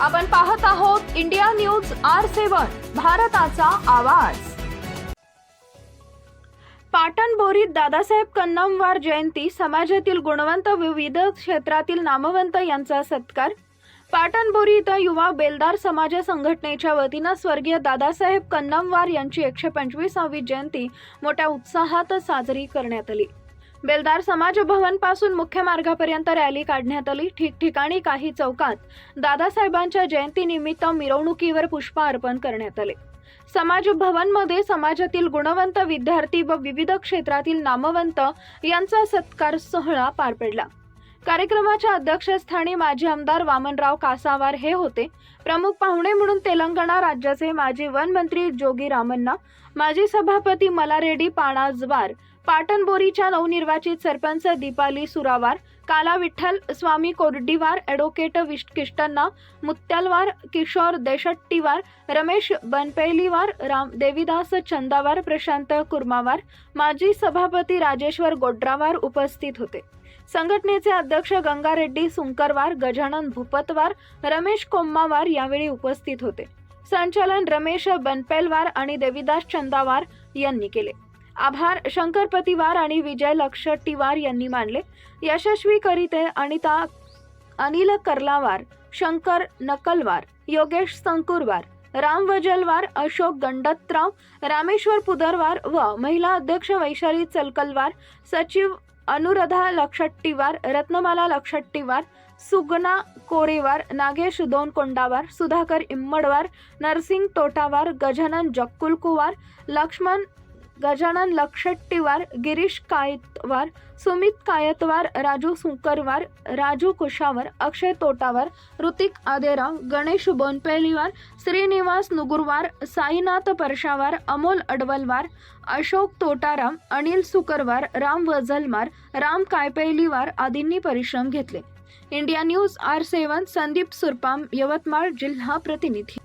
आपण पाहत आहोत इंडिया न्यूज आर सेवन भारताचा आवाज. पाटण बोरीत दादासाहेब कन्नमवार जयंती समाजातील गुणवंत विविध क्षेत्रातील नामवंत यांचा सत्कार. पाटणबोरी इथं युवा बेलदार समाज संघटनेच्या वतीनं स्वर्गीय दादासाहेब कन्नमवार यांची एकशे पंचवीसावी जयंती मोठ्या उत्साहात साजरी करण्यात आली. बेलदार समाज भवनपासून मुख्य मार्गापर्यंत रॅली काढण्यात आली. ठिकठिकाणी काही चौकात दादासाहेबांच्या जयंतीनिमित्त मिरवणुकीवर पुष्प अर्पण करण्यात आले. समाज भवनमध्ये समाजातील गुणवंत विद्यार्थी व विविध क्षेत्रातील नामवंत यांचा सत्कार सोहळा पार पडला. कार्यक्रमाच्या अध्यक्षस्थानी माजी आमदार वामनराव कासावार हे होते. प्रमुख पाहुणे म्हणून तेलंगणा राज्याचे माजी वन मंत्री जोगी रामन्ना माजी सभापती मलारेड्डी पाणाजवार पाटणबोरीच्या नवनिर्वाचित सरपंच दीपाली सुरावार काला विठ्ठल स्वामी कोरडीवार ॲडव्होकेट विश किष्टन्ना मुत्यालवार किशोर देशट्टीवार रमेश बनपेलीवार राम देवीदास चंदावार प्रशांत कुर्मावार माजी सभापती राजेश्वर गोड्रावार उपस्थित होते. संघटनेचे अध्यक्ष गंगारेड्डी सुंकरवार गजानन भूपतवार रमेश कोम्मावार यावेळी उपस्थित होते. संचालन रमेश बनपेलवार आणि देवीदास चंदावार यांनी केले. आभार. शंकरपतीवार आणि विजय लक्षट्टीवार यांनी मानले. यशस्वी करीते अनिता अनिल कर्लावार शंकर नकलवार योगेश संकुरवार राम वजलवार अशोक गंडतराव रामेश्वर पुदरवार व महिला अध्यक्ष वैशाली चलकलवार सचिव अनुराधा लक्षट्टीवार रत्नमाला लक्षट्टीवार सुगना कोरेवार नागेश दोन कोंडावार सुधाकर इम्मडवार नरसिंग तोटावार गजानन जक्कुलकुवार लक्ष्मण गजानन लक्षट्टीवार गिरीश कायतवार सुमित कायतवार राजू सुंकरवार राजू कुशावर अक्षय तोटावर ऋतिक आदेराव गणेश बोनपेलीवार श्रीनिवास नुगुरवार साईनाथ परशावार अमोल अडवलवार अशोक तोटाराम अनिल सुकरवार राम वजलमार राम कायपेलीवार आदींनी परिश्रम घेतले. India news R seven Sandeep Surpam Yavatmal जिल्हा प्रतिनिधी.